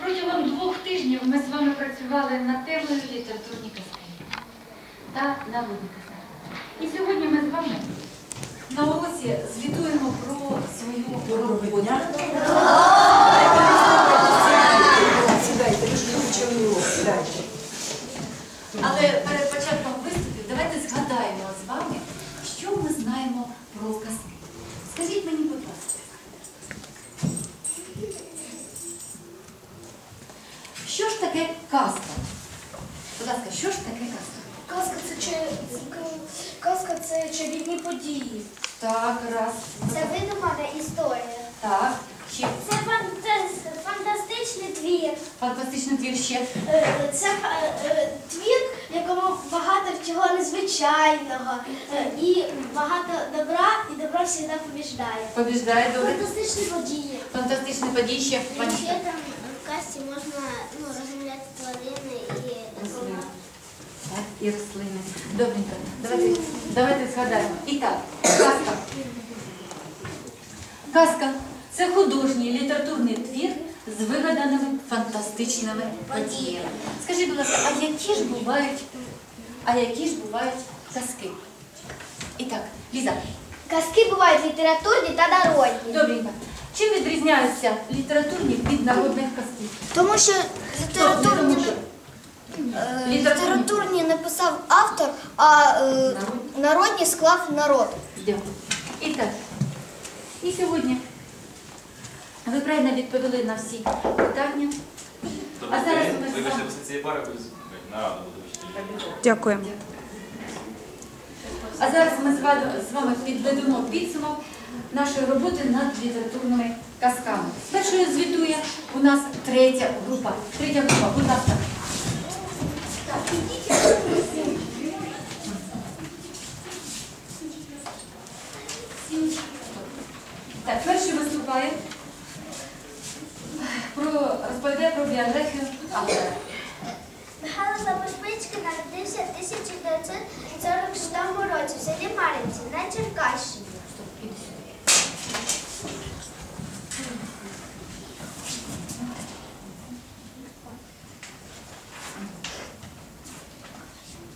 Протягом двох тижнів ми з вами працювали над темою літературні казки та народні казки. І сьогодні ми з вами на уроці звітуємо про свою роботу. Але перед початком виступів давайте згадаємо з вами, що ми знаємо про казки. Скажіть мені, будь ласка, що ж таке казка? Будь ласка, що ж таке казка? Казка це ча- казка це чарівні події. Так, раз. Це видумана історія. Так, ще Це фантастичний твір. фантастичний твір ще. Е, Це е, е, твір, в якому багато чого незвичайного і багато добра, і добро завжди побіждає. Побіждає добре. Фантастичні події. Фантастичні події ще. Ще там в касті можна ну, розмовляти тварини і допомагати. Так, і рослини. Добренько. Давайте, давайте згадаємо. І так, казка. Це художній літературний твір з вигаданими фантастичними подіями. Скажіть, будь ласка, а які ж бувають, а які ж бувають казки? І так, Ліза, Казки бувають літературні та народні. добренько. Чим відрізняються літературні від народних казків? Тому що що Е, Літературні. Літературні написав автор, а е, Народні. народні склав народ. Дякую. І так. І сьогодні ви правильно відповіли на всі питання. А зараз ми після цієї пари нараду буду вчити. Дякуємо. А зараз ми з вами, з вами підведемо підсумок нашої роботи над літературними казками. Першою звітує у нас третя група. Третя група, будь ласка. Так, перший виступає про розповідає про біографію автора. Михайло Слобошпицький народився в 1946 році в селі Маринці на Черкащині.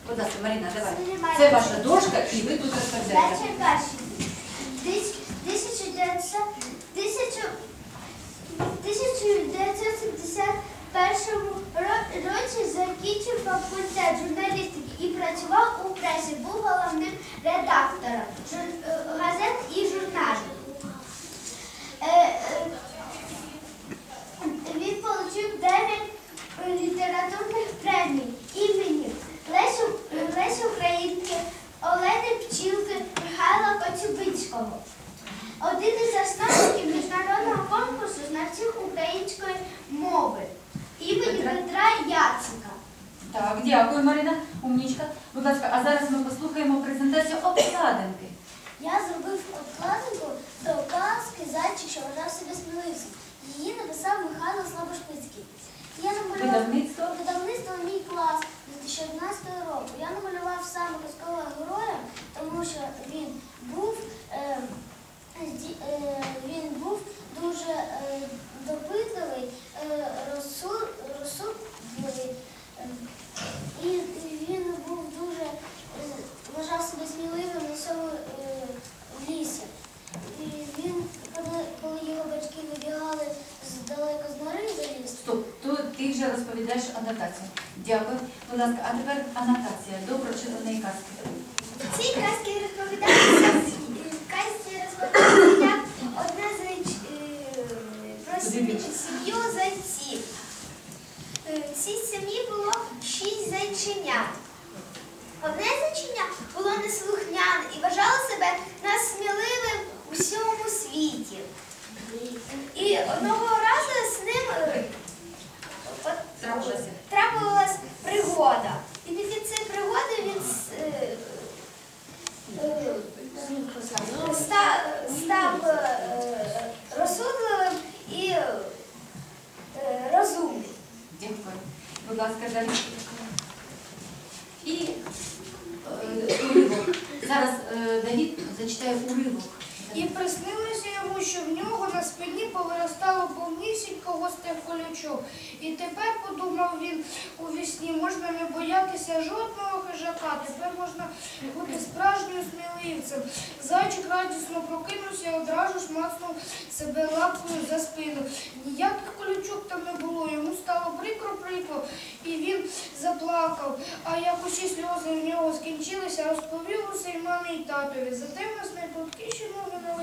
Будь ласка, Маріна, давай. Це ваша дошка, і ви тут На розповідаєте. Черкащині. Десь 1900 тисячу- 1971 році закінчив факультет журналістики і працював у пресі, був головним редактором жур- е, газет і журналів. Е, е, Він отримав 9 літературних премій імені Лесі, Лесі Українки, Олени Пчілки, Михайла Коцюбинського. Один із засновників міжнародного конкурсу знавців української мови імені Петра. Петра Яцика. Так, дякую, Марина. Умнічка. Будь ласка, а зараз ми послухаємо презентацію обкладинки. Я зробив обкладинку до казки зайчик, що вважав себе сміливцем. Її написав Михайло Слабошпицький. Я намалював Видавництво. видавництво мій клас 2011 року. Я намалював саме казкового героя, тому що він був, е, е, він був дуже е, допитливий, розсудливий. І він був дуже вважав себе сміливим на цьому лісі. І він, коли, його батьки вибігали здалеко з нори за ліс, Стоп, то ти вже розповідаєш анотацію. Дякую. Будь ласка, а тепер анотація до прочитаної казки. Цій казці розповідається в казці розповідається як одна зайч е, про сім'ю сім'ю зайців. Е, В цій сім'ї було шість. Одне зайченя було неслухняне і вважало себе насміливим у всьому світі. І одного разу з ним е, от, Трапилося. трапилась пригода. І після цієї пригоди він с- е, е, ста- став е, розсудливим і е, розумним. Дякую. Будь ласка, далі. І е, уривок. Зараз е, Давід зачитає уривок. І приснилося йому, що в нього на колючок. І тепер, подумав він у вісні, можна не боятися жодного хижака. Тепер можна бути справжнім сміливцем. Зайчик радісно прокинувся і одразу ж мацнув себе лапкою за спину. Ніяких колючок там не було. Йому стало прикро-прикро, і він заплакав. А як усі сльози в нього скінчилися, розповів усе й мамі і татові. Зате в нас найпруткіші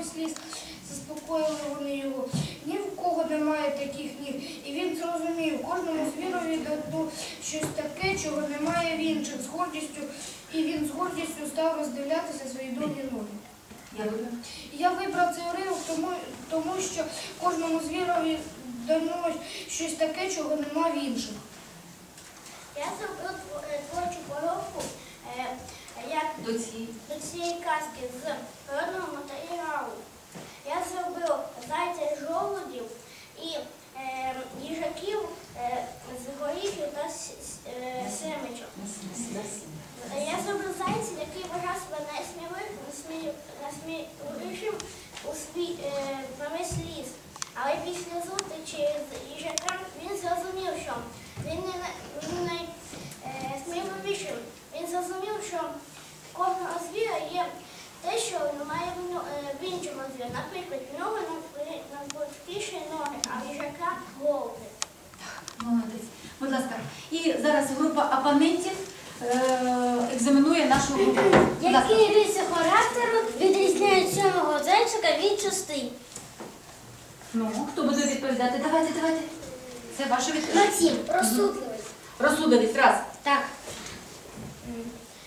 на ліс. Заспокоїли вони його. Ні в кого немає таких ніг. І він зрозумів, кожному звірові дадуть щось таке, чого немає в інших. З гордістю, і він з гордістю став роздивлятися свої довгі ноги. Я вибрав цей уривок, тому, тому що кожному звірові дано щось таке, чого нема в інших. Я зробив е, творчу поробку е, як До цієї. казки з природного матеріалу. Я зробив зайця жолудів і е, їжаків е, з горіхів та е, семечок. Я зробив зайця, який вважав себе найсміливішим найсмі- найсміливішим у свій, е, на весь ліс. Але після зустрічі з їжаком він зрозумів, що він не найсміливішим. Він зрозумів, що кожного звіра є те, що немає в ньо- е, в іншого звіра. Наприклад, в нього найбільші ноги, а їжака голови. Молодець. Будь ласка. І зараз група опонентів е, екзаменує нашу групу. Які риси характеру відрізняють сьомого зайчика від частин? Ну, хто буде відповідати? Давайте, давайте. Це ваша відповідь. Максим, розсудливий. Розсудовість, раз. Так.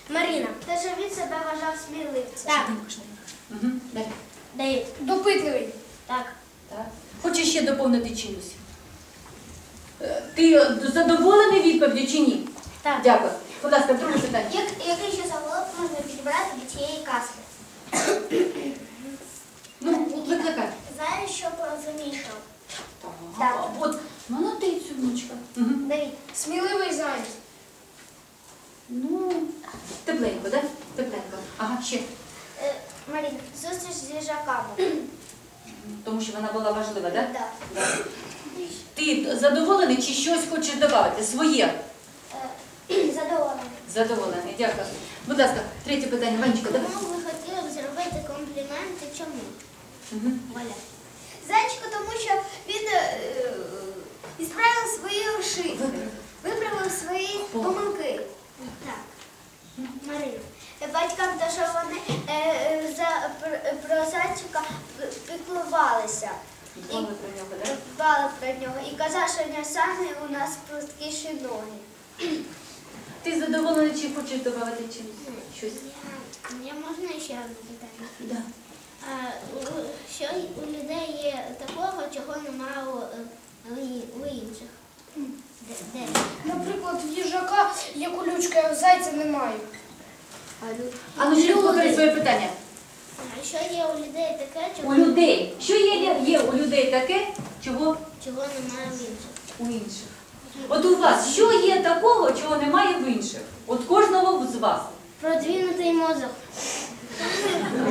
Марина. Те, що він себе вважав сміливцем. Так. Угу. Далі. Допитливий. Так. Так. Хочеш ще доповнити чимось? Е, Ти задоволений відповіддю чи ні? Так. Дякую. Будь ласка, друге питання. Як, який ще заголовок можна підібрати до цієї казки? Ну, викликай. Знаєш, що порозумішав? Так. От, молодець, внучка. Угу. Давид. Сміливий заяць. Ну, тепленько, так? Тепленько. Ага, ще. Е, Марина. Зустріч з їжаками. Тому що вона була важлива, так? Так. Ти задоволений чи щось хочеш додати? Своє. Е, Задоволений. Задоволений, дякую. Будь ласка, третє питання. Ванечка, давай. Кому ви хотіли б зробити компліменти? Чому? Угу. Валя. Зайчику, тому що він е, ісправив свої ошибки, виправив свої помилки. Так. Марина. Батькам те, що вони е, е, за, про, зайчика піклувалися. І Дбали про нього, так? дбали про нього. І казав, що нього самі у нас пруткіші ноги. Ти задоволений чи хочеш додати чимось? Щось? Я можна ще одне питання? Да. А, у- що у людей є такого, чого немає у, е, у у інших? Наприклад, в їжака є колючка, а в зайця немає. А ну ще повтори своє питання. А що є у людей таке, У людей. Що є, є у людей таке, чого чого немає в інших? у інших? От у вас що є такого, чого немає в інших? От кожного з вас. Продвинутий мозок.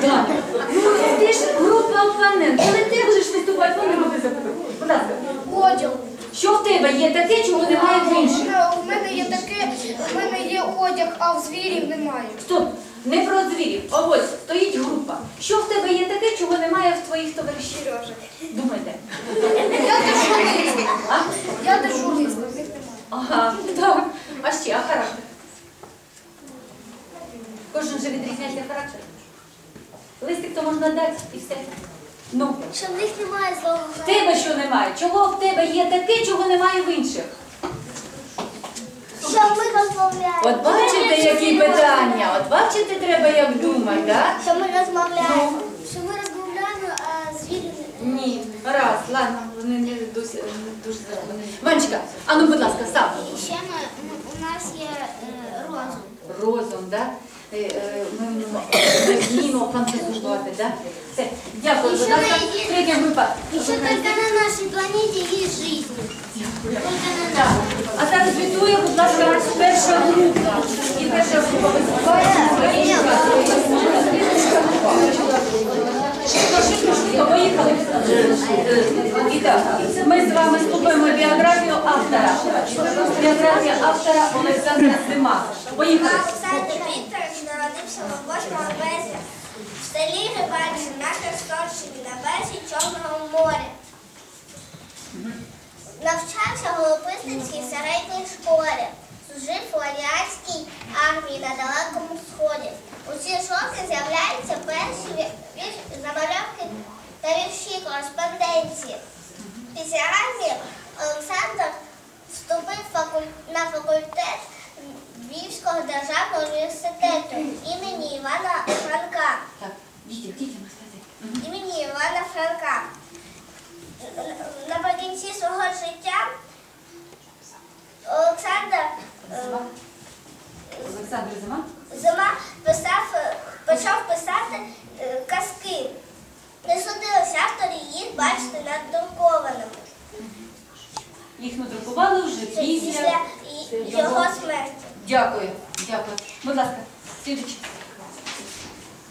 Так. Ну, ти ж група опонент. Коли ти будеш виступати, вони будуть запитати. Будь ласка. Одяг. Що в тебе є таке, чого немає в інших? У мене є таке, у мене є одяг, а в звірів немає. Стоп, не про звірів. А ось стоїть група. Що в тебе є таке, чого немає в твоїх товаришів? Сережа. Думайте. Я дежурний. А? Я дежурний, в них немає. Ага, так. А ще, а характер? Кожен же відрізняється характером. Листик то можна дати і все. Ну, Що в них немає злого в тебе що немає? Чого в тебе є таке, чого немає в інших? Що ми розмовляємо? От бачите, які питання? От бачите, треба як думати, так? Що ми розмовляємо? Що ми розмовляємо, а звірі не... Ні, раз, ладно, вони не дуже зараз. Ванечка, а ну, будь ласка, сам. І ще ми, ну, у нас є е, розум. Розум, да? Е, е, Ми вміємо- фантазувати, да? Все, дякую, будь ласка. Третя група. Еще только на нашей планете есть жизнь. Только Так. нашей. А зараз звітує, будь ласка, перша група. І перша група виступає. Швидко, поїхали. І так, ми з вами слухаємо біографію автора. Біографія автора Олександра Зима. Поїхали. 8 березня в селі на Херсонщині на березі Чорного моря. Навчався в Голописницькій середній школі. Служив у Аліанській армії на Далекому Сході. У ці роки з'являються перші замальовки та вірші кореспонденції. Після армії Олександр вступив на факультет Львівського державного університету імені Івана Франка. Так, дітям, дітям розкажи. Імені Івана Франка. Наприкінці свого життя Олександр е, Олександр Зима. Зима писав, почав писати е, казки. Не судилися авторі їх бачити надрукованими. Їх надрукували вже після його смерті. Дякую, дякую. Будь ласка, слідуючи.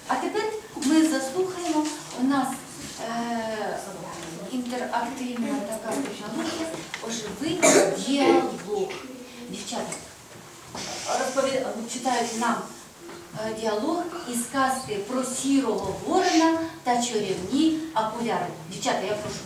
А тепер ми заслухаємо у нас е, інтерактивна така технологія оживий діалог. Дівчата розпові... читають нам е, діалог із казки про сірого ворона та чарівні окуляри. Дівчата, я прошу.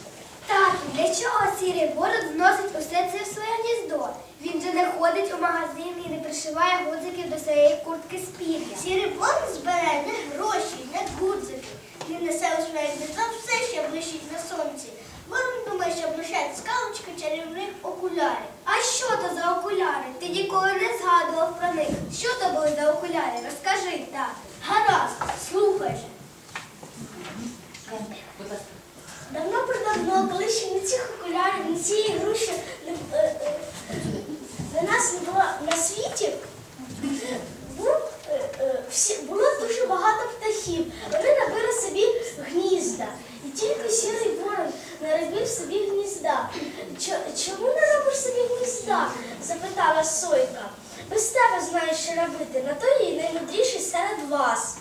Тату, для чого сірий ворот вносить усе це в своє гніздо? Він же не ходить у магазин і не пришиває гудзиків до своєї куртки з пір'я. Сірий ворот збирає не гроші, не гудзики. Він несе у своє гніздо все, що блищить на сонці. Ворон думає, що блищать скалочки чарівних окулярів. А що то за окуляри? Ти ніколи не згадував про них. Що то були за окуляри? Розкажи, так. Гаразд, слухай же. Будь ласка. Давно придавно, коли ще ні цих окулярів, ні цієї груші не, е, е, на нас не було на світі, був, е, е, всі, було дуже багато птахів. Вони набили собі гнізда. І тільки сірий ворон не робив собі гнізда. Чо- чому не робиш собі гнізда? запитала Сойка. Без тебе знаєш, що робити, на то я й наймудріший серед вас.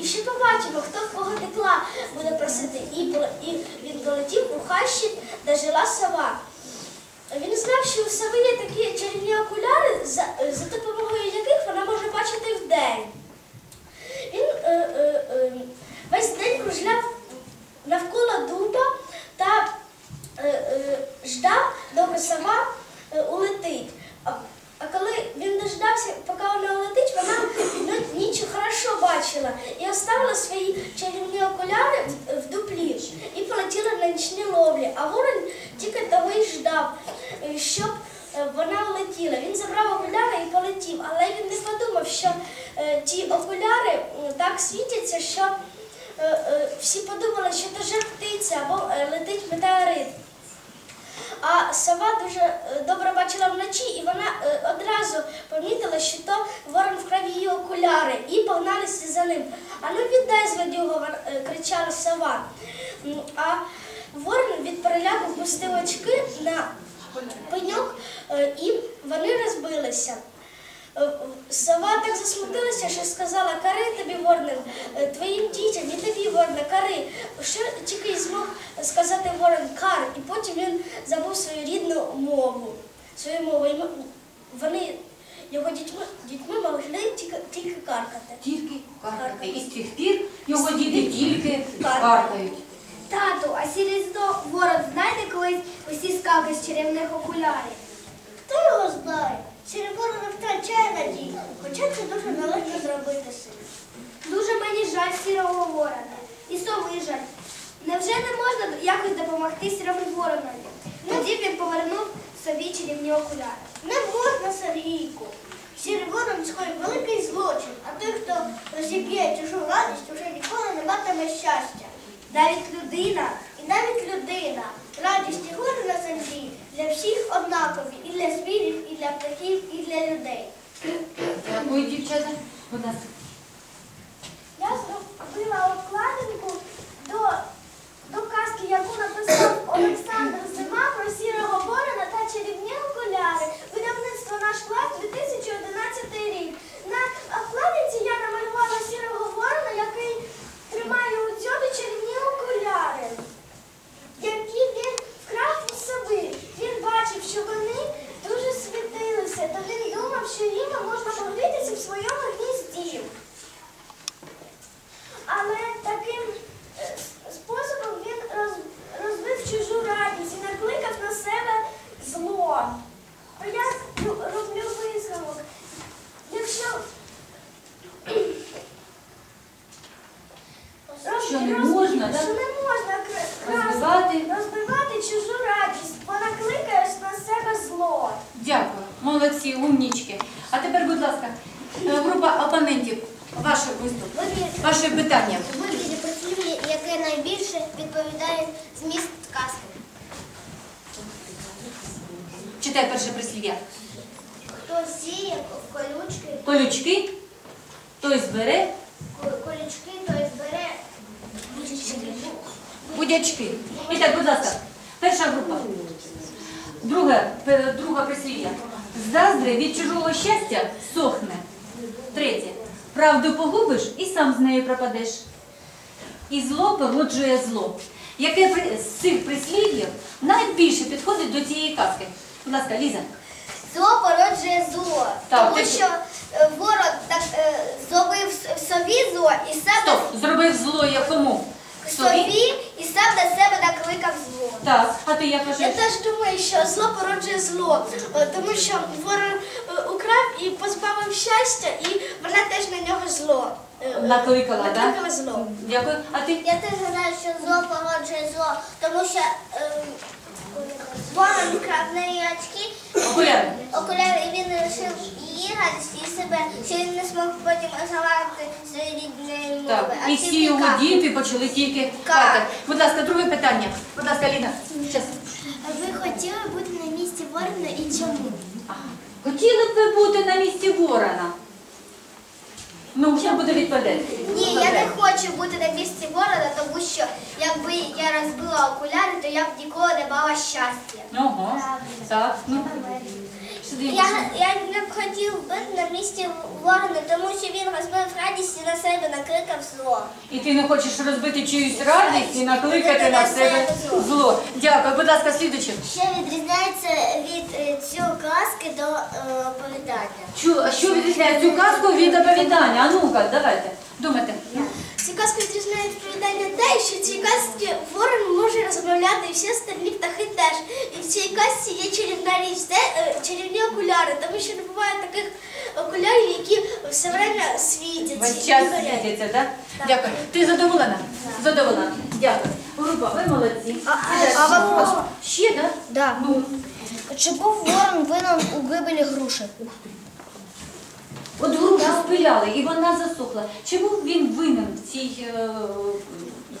І ще побачимо, хто в кого тепла буде просити. І, пол- і він полетів у хащі, де жила сова. Він знав, що у сови є такі чарівні окуляри, за, за допомогою яких вона може бачити вдень. Він е, е, е, весь день кружляв навколо дуба та е, е, ждав, доки сова е, улетить. А, а коли він дождався, поки вона улетить, вона ну, ніч хорошо бачила і оставила свої чарівні окуляри в, в дуплі і полетіла на нічні ловлі. А ворон тільки того й ждав, е, щоб е, вона улетіла. Він забрав окуляри і полетів, але він не подумав, що е, ті окуляри м, так світяться, що е, е, всі подумали, що то же птиця або е, летить метеорит. А сова дуже е, добре бачила вночі, і вона е, одразу помітила, що то ворон вкрав її окуляри, і погналися за ним. А ну віддай злодюго, е, кричала сова. А ворон від переляку пустив очки на пеньок, е, і вони розбилися. Е, Сова так засмутилася, що сказала, кари тобі, ворне, е, твоїм дітям, і тобі, ворне, кари. Що тільки змог сказати ворон кар, і потім він забув свою рідну мову, свою мову. Вони його дітьми, дітьми могли тільки, тільки каркати. Тільки каркати. І з тих пір його діти тільки каркають. Тату, а сірізно ворон знайде колись усі скалки з чарівних окулярів? Хто його знає? Сірий не втрачає надію, хоча це дуже нелегко зробити син. Дуже мені жаль сірого ворона. І сови жаль. Невже не можна якось допомогти сірому воронові? Тоді він повернув собі чарівні окуляри. Не можна, Сергійку. Сірий ворон скоїв великий злочин, а той, хто розіб'є чужу радість, уже ніколи не матиме щастя. Навіть людина, і навіть людина. Радість і горе на землі для всіх однакові, і для звірів, і для птахів, і для людей. Дякую, дівчата. Будь ласка. Я зробила обкладинку до, до казки, яку написав Олександр Зима про сірого ворона та чарівні окуляри. Видавництво наш клас 2011 рік. На обкладинці я намалювала сірого ворона, який тримає у дзьобі молодці, умнічки. А тепер, будь ласка, е, група опонентів, ваш виступ, ваше питання. Вибір прислів'я, яке найбільше відповідає зміст казки. Читай перше прислів'я. Хто сіє колючки, Колючки, той збере колючки, той збере будячки. І так, будь ласка, перша група. Друге, друга прислів'я. Заздри від чужого щастя сохне. Третє. Правду погубиш і сам з нею пропадеш. І зло породжує зло. Яке з цих прислів'їв найбільше підходить до цієї казки? Будь ласка, Ліза. Зло породжує зло, Так, тому ти- що е, ворог так е, зробив собі зло і сам Стоп, зробив зло якому? Собі і сам на себе накликав зло. Так, а ти як Я кажеш? теж думаю, що зло породжує зло, е, тому що ворог е, украв і позбавив щастя, і вона теж на нього зло. е, Накликала, так? накликала зло. Дякую. А ти? Я теж знаю, що зло породжує зло, тому що е, вкрав неї очки, Окуляри. окуляри, і він вирішив її радість і себе, що він не змог потім свої рідної мови. Так, А і ці всі його піка. діти почали тільки кати. Будь ласка, друге питання. Будь ласка, Ліна. Щас. Ви хотіли бути на місці ворона і чому? Хотіли б ви бути на місці ворона? Ну, я буду відповідати? Ні, я не хочу бути на місці ворона, тому що якби я розбила окуляри, то я б ніколи не мала щастя. Ага. Так, ну. Я, я не б хотів бути на місці ворона, тому що він розбив радість і на себе накликав зло. І ти не хочеш розбити чиюсь радість і накликати на себе зло. Дякую. Будь ласка, слідуючи. Що відрізняється від е, цього казки до е, оповідання? Чу- а Що відрізняє цю казку від оповідання? А ну-ка, давайте. Думайте. Ці казки відрізняють відповідання те, що в цій казці ворон може розмовляти, і всі остальні птахи теж. І в цій казці є чарівна річ, де е, чарівні окуляри, тому що не буває таких окулярів, які все время світяться. Весь час горять. світиться, так? Дякую. Ти задоволена? Задоволена. Дякую. Група, ви молодці. а вопрос? Ще, так? Да. Ну, Чи був ворон винен у гибелі груші? От грушу спиляли, і вона засохла. Був він винен в цій е,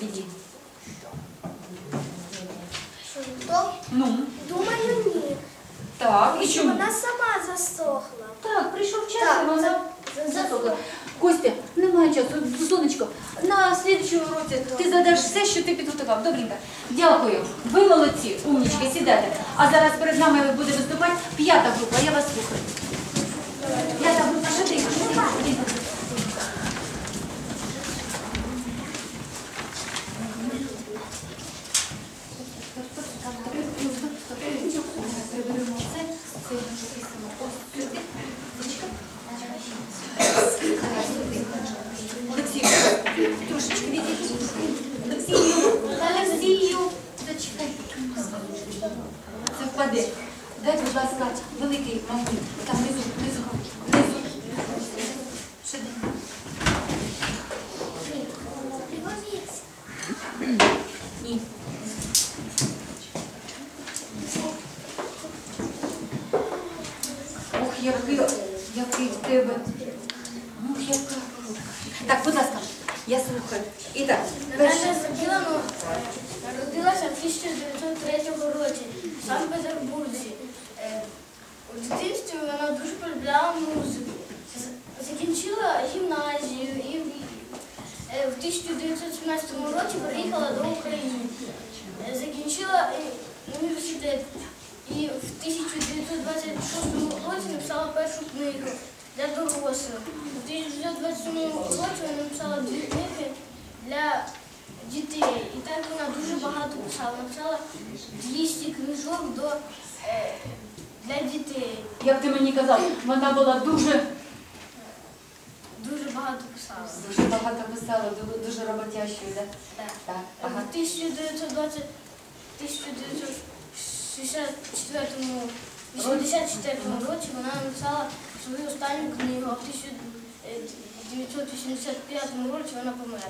біді? Хто? Ну, Думаю, ні. так. І чому? вона сама засохла. Так, прийшов час, Так, і вона засохла. Костя, немає часу. Сонечко, на слідчому році ти задаш все, що ти підготував. Добренько. Дякую. Ви молодці, умнічки, сідайте. А зараз перед нами буде виступати п'ята група. Я вас слухаю. П'ята група, що ти? Це, це записано ось сюди. Зачекай. Олексій. Це впаде. Дай, будь ласка, великий мамуль. Який, який в тебе. Ох, яка. Так, будь ласка, я слухаю. І так. Наталя Закілано народилася в 1903 році в Санкт-Петербурзі. Е, У дитинстві вона дуже полюбляла музику. Закінчила гімназію і в- е, в 1917 році приїхала до України. Е, Закінчила е, університет і в 1926 році написала першу книгу для дорослих. У 1927 році вона написала дві книги для дітей. І так вона дуже багато писала. Написала 200 книжок до, е, для дітей. Як ти мені казав, вона була дуже, Дуже багато писала. дуже багато писала, ду- дуже роботящою, да? Так. Так, Е, ага. В 1920 64-му році вона написала свою останню книгу, а в 1985 е, році вона померла.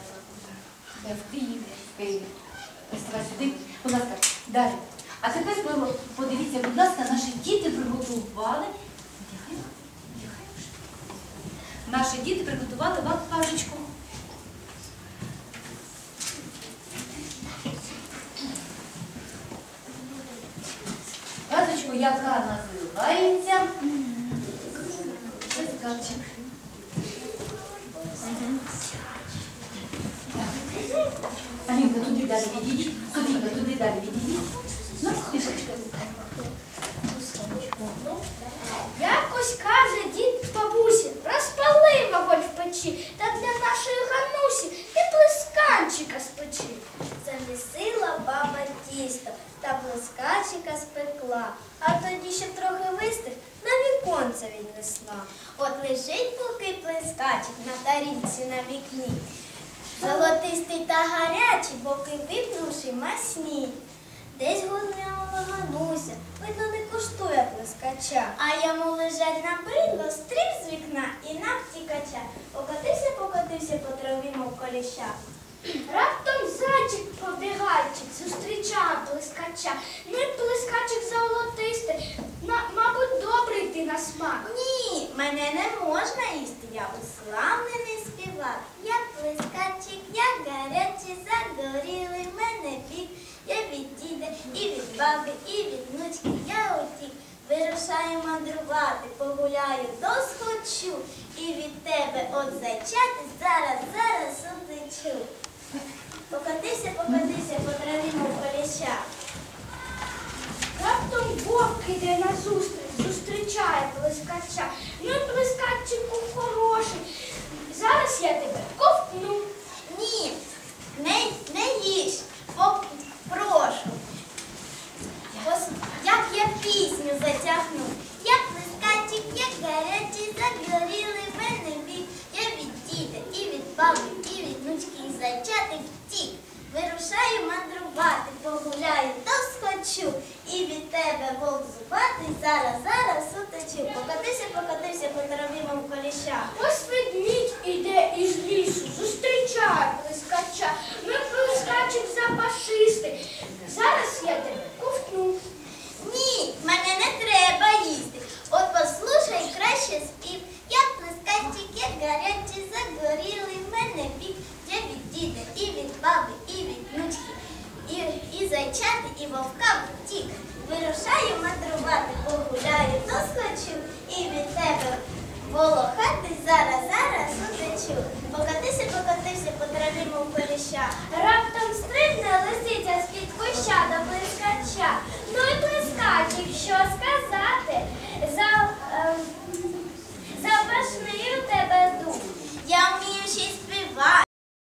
Е, в Києві. В Києві. сюди. Будь ласка, далі. А тепер подивіться, будь ласка, наші діти приготували. Наші діти приготували вам казочку. Яка називається. Алінка, туди далі відійдіть. Софійка, туди далі відійдіть. Ну, пішечка. Якось каже тарілці на вікні. Золотистий та гарячий, боки випнувши масні. Десь гуляла гануся, видно не коштує плескача. А йому лежать на бридло, стрів з вікна і на втікача. Покотився, покотився по траві, мов коліща. Раптом зайчик побігайчик зустрічає плескача. Ну і плескачик золотистий, на- мабуть, добрий ти на смак. Ні, мене не можна їсти, я уславлений співак. Я плескачик, я гарячий, загорілий мене бік. Я від діда, і від баби, і від внучки я утік. Вирушаю мандрувати, погуляю, досхочу. І від тебе от зайчати зараз, зараз утечу.